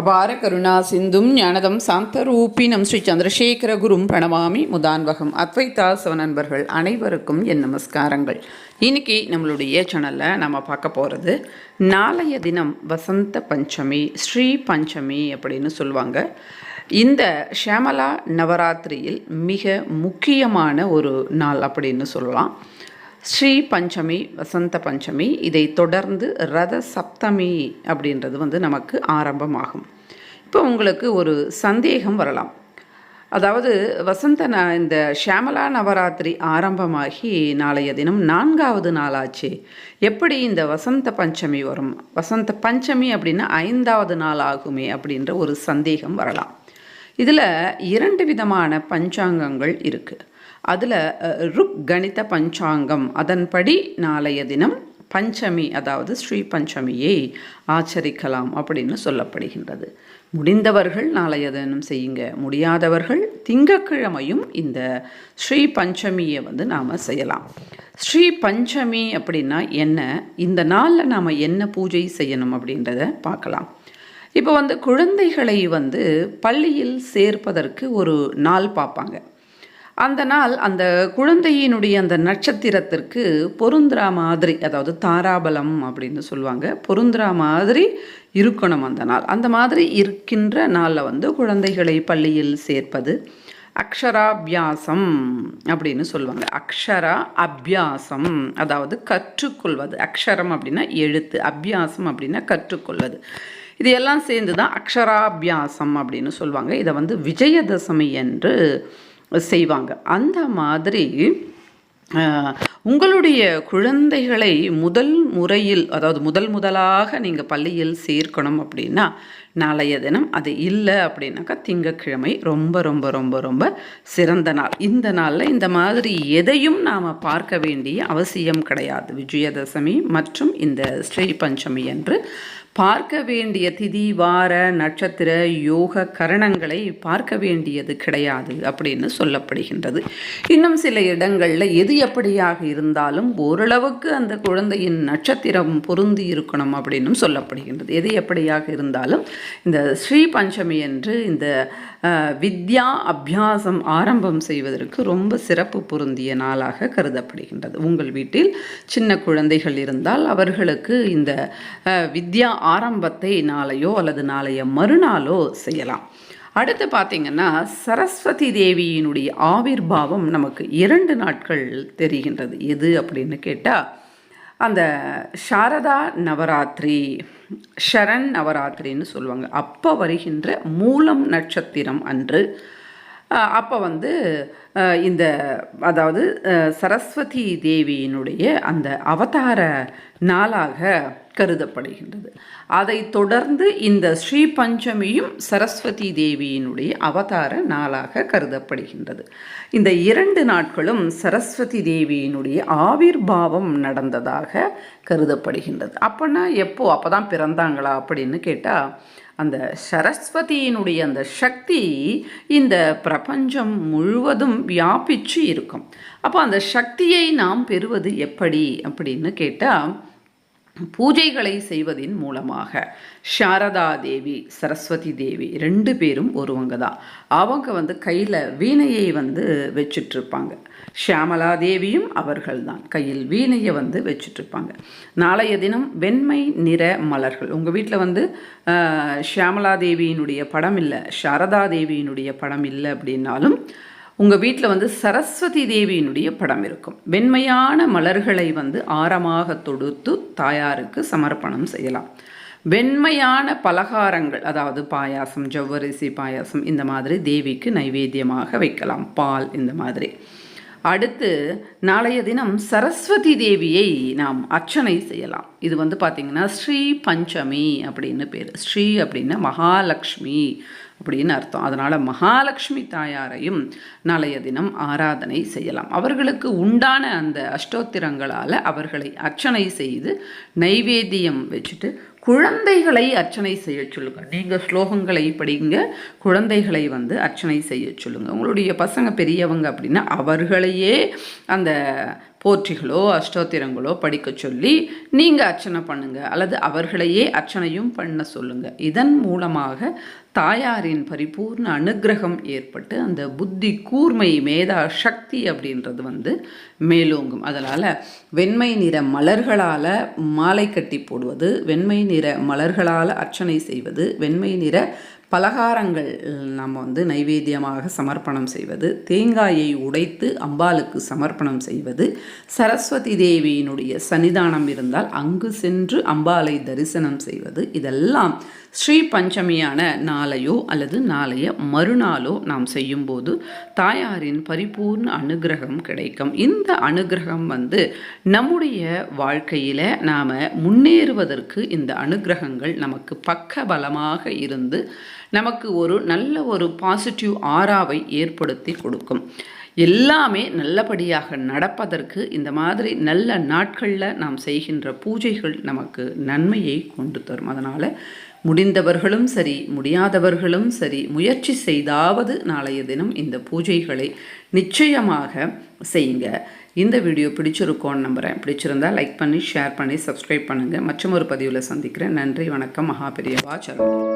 அபார கருணா சிந்தும் ஞானதம் சாந்தரூபினம் ஸ்ரீ சந்திரசேகர குரும் பிரணவாமி முதான்வகம். அத்வைதா நண்பர்கள் அனைவருக்கும் என் நமஸ்காரங்கள். இன்னைக்கு நம்மளுடைய சேனலில் நம்ம பார்க்க போகிறது நாளைய தினம் வசந்த பஞ்சமி ஸ்ரீ பஞ்சமி அப்படின்னு சொல்லுவாங்க. இந்த ஷியாமலா நவராத்திரியில் மிக முக்கியமான ஒரு நாள் அப்படின்னு சொல்லலாம். ஸ்ரீ பஞ்சமி வசந்த பஞ்சமி இதை தொடர்ந்து ரத சப்தமி அப்படின்றது வந்து நமக்கு ஆரம்பமாகும். இப்போ உங்களுக்கு ஒரு சந்தேகம் வரலாம். அதாவது வசந்த ந இந்த ஷியாமலா நவராத்திரி ஆரம்பமாகி நாளைய தினம் நான்காவது நாளாச்சு. எப்படி இந்த வசந்த பஞ்சமி வரும்? வசந்த பஞ்சமி அப்படின்னா ஐந்தாவது நாள் ஆகுமே அப்படின்ற ஒரு சந்தேகம் வரலாம். இதில் இரண்டு விதமான பஞ்சாங்கங்கள் இருக்குது அதில் ருக் கணித பஞ்சாங்கம். அதன்படி நாளைய தினம் பஞ்சமி அதாவது ஸ்ரீ பஞ்சமியை ஆச்சரிக்கலாம் அப்படின்னு சொல்லப்படுகின்றது. முடிந்தவர்கள் நாளைய தினம் செய்யுங்க. முடியாதவர்கள் திங்கக்கிழமையும் இந்த ஸ்ரீ பஞ்சமியை வந்து நாம் செய்யலாம். ஸ்ரீ பஞ்சமி அப்படின்னா என்ன? இந்த நாளில் நாம் என்ன பூஜை செய்யணும் அப்படின்றத பார்க்கலாம். இப்போ வந்து குழந்தைகளை வந்து பள்ளியில் சேர்ப்பதற்கு ஒரு நாள் பார்ப்பாங்க. அந்த நாள் அந்த குழந்தையினுடைய அந்த நட்சத்திரத்திற்கு பொருந்திரா மாதிரி அதாவது தாராபலம் அப்படின்னு சொல்லுவாங்க. பொருந்திரா மாதிரி இருக்கணும் அந்த நாள். அந்த மாதிரி இருக்கின்ற நாளில் வந்து குழந்தைகளை பள்ளியில் சேர்ப்பது அக்ஷராபியாசம் அப்படின்னு சொல்லுவாங்க. அக்ஷரா அபியாசம் அதாவது கற்றுக்கொள்வது. அக்ஷரம் அப்படின்னா எழுத்து அபியாசம் அப்படின்னா கற்றுக்கொள்வது. இது எல்லாம் சேர்ந்து தான் அக்ஷராபியாசம் அப்படின்னு சொல்லுவாங்க. இதை வந்து விஜயதசமி என்று செய்வாங்க. அந்த மாதிரி உங்களுடைய குழந்தைகளை முதல் முறையில் அதாவது முதல் முதலாக நீங்கள் பள்ளியில் சேர்க்கணும் அப்படின்னா நாளைய தினம் அது இல்லை அப்படின்னாக்கா திங்கக்கிழமை ரொம்ப ரொம்ப ரொம்ப ரொம்ப சிறந்த நாள். இந்த நாளில் இந்த மாதிரி எதையும் நாம் பார்க்க வேண்டிய அவசியம் கிடையாது. விஜயதசமி மற்றும் இந்த ஸ்ரீ பஞ்சமி என்று பார்க்க வேண்டிய திதி வார நட்சத்திர யோக கரணங்களை பார்க்க வேண்டியது கிடையாது அப்படின்னு சொல்லப்படுகின்றது. இன்னும் சில இடங்களில் எது எப்படியாக இருந்தாலும் ஓரளவுக்கு அந்த குழந்தையின் நட்சத்திரம் பொருந்தி இருக்கணும் அப்படின்னும் சொல்லப்படுகின்றது. எது எப்படியாக இருந்தாலும் இந்த ஸ்ரீ பஞ்சமி என்று இந்த வித்யா அபியாசம் ஆரம்பம் செய்வதற்கு ரொம்ப சிறப்பு பொருந்திய நாளாக கருதப்படுகின்றது. உங்கள் வீட்டில் சின்ன குழந்தைகள் இருந்தால் அவர்களுக்கு இந்த வித்யா ஆரம்பத்தை நாளையோ அல்லது நாளைய மறுநாளோ செய்யலாம். அடுத்து பார்த்திங்கன்னா சரஸ்வதி தேவியினுடைய ஆவிர்வாவம் நமக்கு இரண்டு நாட்கள் தெரிகின்றது. எது அப்படின்னு கேட்டால் அந்த சாரதா நவராத்திரி ஷரண் நவராத்திரின்னு சொல்லுவாங்க. அப்போ வருகின்ற மூலம் நட்சத்திரம் அன்று அப்போ வந்து இந்த அதாவது சரஸ்வதி தேவியினுடைய அந்த அவதார நாளாக கருதப்படுகின்றது. அதை தொடர்ந்து இந்த ஸ்ரீ பஞ்சமியும் சரஸ்வதி தேவியினுடைய அவதார நாளாக கருதப்படுகின்றது. இந்த இரண்டு நாட்களும் சரஸ்வதி தேவியினுடைய ஆவிர்வாவம் நடந்ததாக கருதப்படுகின்றது. அப்போனா எப்போ? அப்போ தான் பிறந்தாங்களா அப்படின்னு கேட்டால் அந்த சரஸ்வதியினுடைய அந்த சக்தி இந்த பிரபஞ்சம் முழுவதும் வியாபிச்சு இருக்கும். அப்போ அந்த சக்தியை நாம் பெறுவது எப்படி அப்படின்னு கேட்டால் பூஜைகளை செய்வதின் மூலமாக சாரதா தேவி சரஸ்வதி தேவி ரெண்டு பேரும் ஒருவங்க தான். அவங்க வந்து கையில் வீணையை வந்து வச்சிட்ருப்பாங்க ஷியாமலா தேவியும் அவர்கள் தான். கையில் வீணையை வந்து வச்சிட்ருப்பாங்க நாளைய தினம் வெண்மை நிற மலர்கள். உங்கள் வீட்டில் வந்து ஷியாமலா தேவியினுடைய படம் இல்லை சாரதா தேவியினுடைய படம் இல்லை அப்படின்னாலும் உங்கள் வீட்டில் வந்து சரஸ்வதி தேவியினுடைய படம் இருக்கும். வெண்மையான மலர்களை வந்து ஆரமாக தொடுத்து தாயாருக்கு சமர்ப்பணம் செய்யலாம். வெண்மையான பலகாரங்கள் அதாவது பாயாசம் ஜவ்வரிசி பாயாசம் இந்த மாதிரி தேவிக்கு நைவேத்தியமாக வைக்கலாம். பால் இந்த மாதிரி. அடுத்து நாளைய தினம் சரஸ்வதி தேவியை நாம் அர்ச்சனை செய்யலாம். இது வந்து பார்த்திங்கன்னா ஸ்ரீ பஞ்சமி அப்படின்னு பேர். ஸ்ரீ அப்படின்னா மகாலட்சுமி அப்படின்னு அர்த்தம். அதனால் மகாலட்சுமி தாயாரையும் நாளைய தினம் ஆராதனை செய்யலாம். அவர்களுக்கு உண்டான அந்த அஷ்டோத்திரங்களால் அவர்களை அர்ச்சனை செய்து நைவேத்தியம் வச்சுட்டு குழந்தைகளை அர்ச்சனை செய்ய சொல்லுங்கள் நீங்கள் ஸ்லோகங்களை படிங்க. குழந்தைகளை வந்து அர்ச்சனை செய்ய சொல்லுங்கள் உங்களுடைய பசங்க பெரியவங்க அப்படின்னா அவர்களையே அந்த போற்றிகளோ அஷ்டோத்திரங்களோ படிக்க சொல்லி நீங்கள் அர்ச்சனை பண்ணுங்கள் அல்லது அவர்களையே அர்ச்சனையும் பண்ண சொல்லுங்கள் இதன் மூலமாக தாயாரின் பரிபூர்ண அனுகிரகம் ஏற்பட்டு அந்த புத்தி கூர்மை மேதா சக்தி அப்படின்றது வந்து மேலோங்கும். அதனால் வெண்மை நிற மலர்களால் மாலை கட்டி போடுவது வெண்மை நிற மலர்களால் அர்ச்சனை செய்வது வெண்மை நிற பலகாரங்கள் நம்ம வந்து நைவேத்தியமாக சமர்ப்பணம் செய்வது தேங்காயை உடைத்து அம்பாளுக்கு சமர்ப்பணம் செய்வது சரஸ்வதி தேவியினுடைய சன்னிதானம் இருந்தால் அங்கு சென்று அம்பாளை தரிசனம் செய்வது இதெல்லாம் ஸ்ரீ பஞ்சமியான நாளையோ அல்லது நாளைய மறுநாளோ நாம் செய்யும்போது தாயாரின் பரிபூர்ண அனுகிரகம் கிடைக்கும். இந்த அனுகிரகம் வந்து நம்முடைய வாழ்க்கையில் நாம் முன்னேறுவதற்கு இந்த அனுகிரகங்கள் நமக்கு பக்க பலமாக இருந்து நமக்கு ஒரு நல்ல ஒரு பாசிட்டிவ் ஆறாவை ஏற்படுத்தி கொடுக்கும். எல்லாமே நல்லபடியாக நடப்பதற்கு இந்த மாதிரி நல்ல நாட்களில் நாம் செய்கின்ற பூஜைகள் நமக்கு நன்மையை கொண்டு தரும். அதனால் முடிந்தவர்களும் சரி முடியாதவர்களும் சரி முயற்சி செய்தாவது நாளைய தினம் இந்த பூஜைகளை நிச்சயமாக செய்யுங்க. இந்த வீடியோ பிடிச்சிருக்கோன்னு நம்புகிறேன் பிடிச்சிருந்தா லைக் பண்ணி ஷேர் பண்ணி சப்ஸ்கிரைப் பண்ணுங்கள் மற்றும் ஒரு பதிவில் சந்திக்கிறேன். நன்றி வணக்கம். மகாபெரியவா சரணம்.